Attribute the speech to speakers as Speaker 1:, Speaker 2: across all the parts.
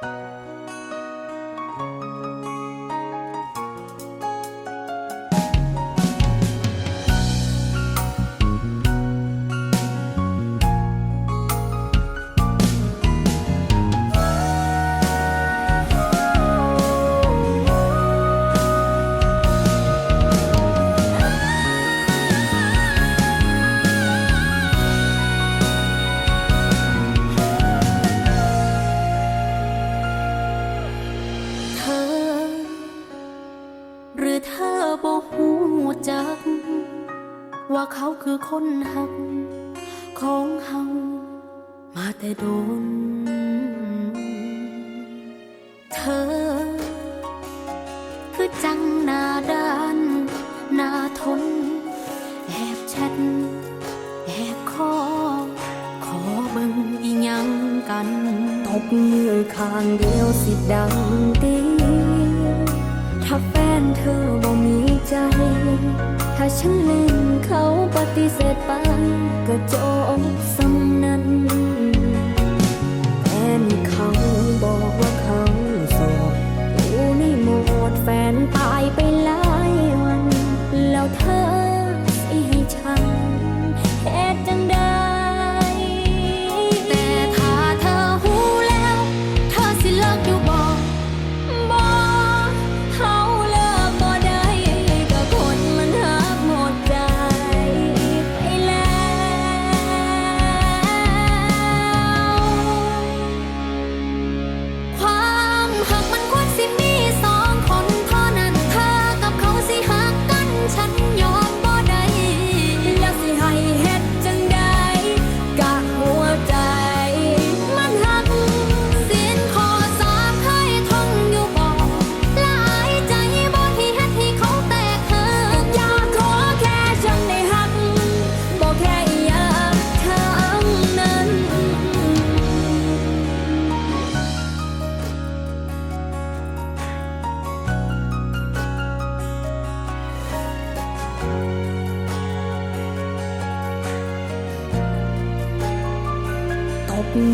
Speaker 1: เว่าเขาคือคนหัก ของเฮามาแต่โดน เธอ คือจังหน้าด้านหน้าทน แอบแชทแอบคอขอเบิ่งอีหยังกัน
Speaker 2: ตบมือข้างเดียวสิดังตีถ้าแฟนเธอบ่มีใจ ถ้าฉันเล่นเขาปฏิเสธไปก็จบสม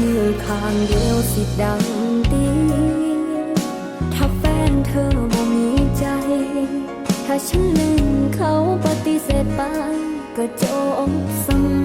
Speaker 2: มื
Speaker 1: อข้า
Speaker 2: ง
Speaker 1: เดี
Speaker 2: ยวสิดังตีถ้าแฟนเธอบ่มีใจ ถ้าฉันลืมเขาปฏิเสธไป ก็จบสม